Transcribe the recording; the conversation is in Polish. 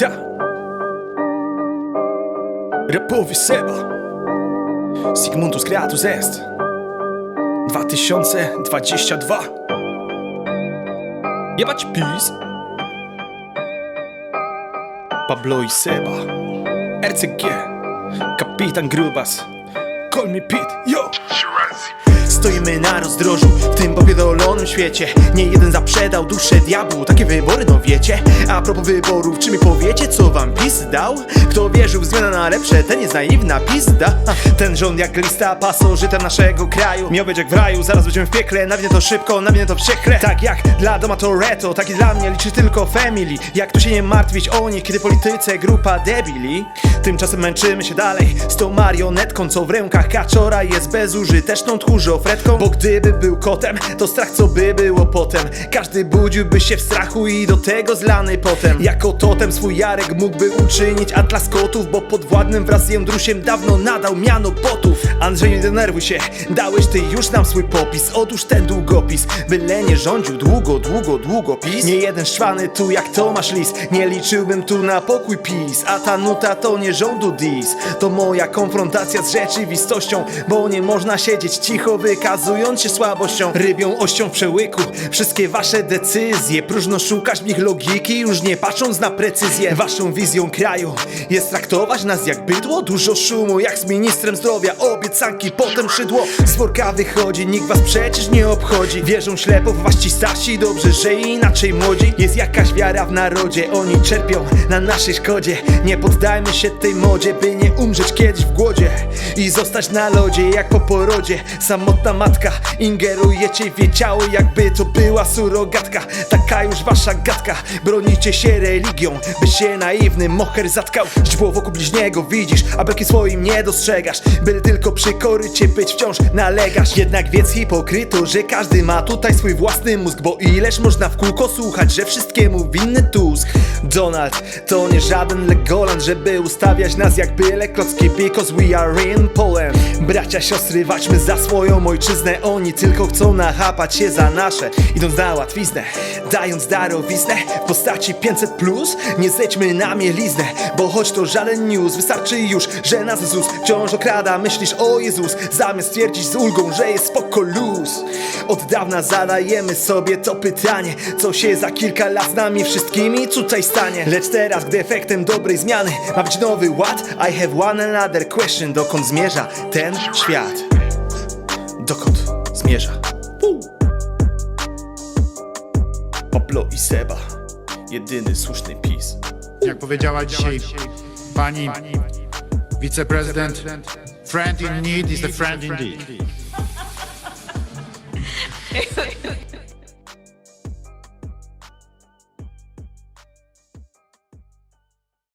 Ta. Rapowy Seba. Sigmundus Creatus Est. 2022 Jebać PiS? Pablo i Seba RCG Kapitan Grubas. Call me Pete, yo! Stoimy na rozdrożu w tym popierdolonym świecie. Nie jeden zaprzedał duszę diabłu, takie wybory no wiecie A propos wyborów, czy mi powiecie co wam PiS dał? Kto wierzył w zmianę na lepsze, ten jest naiwna pizda Ten rząd jak lista pasożytem naszego kraju. Miał być jak w raju, zaraz będziemy w piekle. Nawinę to szybko, nawinę to wściekle. Tak jak dla doma to reto, tak i dla mnie liczy tylko family. Jak tu się nie martwić o nich, kiedy polityce grupa debili? Tymczasem męczymy się dalej z tą marionetką Co w rękach kaczora jest bezużyteczną tchórzofretką Bo gdyby był kotem, to strach co by było potem? Każdy budziłby się w strachu i do tego zlany potem. Jako totem swój Jarek mógłby uczynić atlas kotów Bo podwładnym wraz z Jędrusiem dawno nadał miano Andrzej nie denerwuj się, dałeś ty już nam swój popis. Otóż ten długopis, byle nie rządził długo, długo, długo PiS. Nie jeden szwany tu jak Tomasz Lis. Nie liczyłbym tu na pokój PiS. A ta nuta to nie rządu dis. To moja konfrontacja z rzeczywistością Bo nie można siedzieć cicho wykazując się słabością. Rybią ością w przełyku Wszystkie wasze decyzje. Próżno szukać w nich logiki Już nie patrząc na precyzję Waszą wizją kraju Jest traktować nas jak bydło. Dużo szumu jak z ministrem zdrowia Obiecanki potem szydło. Z worka wychodzi Nikt was przecież nie obchodzi. Wierzą ślepo w was ci starsi Dobrze, że inaczej młodzi. Jest jakaś wiara w narodzie Oni czerpią na naszej szkodzie. Nie poddajmy się tej modzie By nie umrzeć kiedyś w głodzie I zostać na lodzie jak po porodzie Samotna matka Ingerujecie w jej ciało jakby to była surogatka. Taka już wasza gadka Bronicie się religią By się naiwny moher zatkał. Źdźbło wokół bliźniego widzisz A braki swoim nie dostrzegasz By tylko przy korycie być wciąż nalegasz. Jednak wiedz hipokryto, że każdy ma tutaj swój własny mózg Bo ileż można w kółko słuchać, że wszystkiemu winny Tusk Donald. To nie żaden Legoland Żeby ustawiać nas jak byle klocki Because we are in Poland. Bracia, siostry, walczmy za swoją ojczyznę. Oni tylko chcą nachapać się za nasze Idąc na łatwiznę, dając darowiznę W postaci 500 plus Nie zejdźmy na mieliznę Bo choć to żaden news Wystarczy już, że nas ZUS wciąż okrada. Myślisz o Jezus Zamiast twierdzić z ulgą, że jest spoko luz. Od dawna zadajemy sobie to pytanie Co się za kilka lat z nami wszystkimi tutaj stanie Lecz teraz, gdy efektem dobrej zmiany Ma być nowy ład I have one another question Dokąd zmierza ten świat? Dokąd zmierza? Pablo i Seba Jedyny słuszny PiS Jak powiedziała dzisiaj pani wiceprezydent, friend in need is a friend indeed.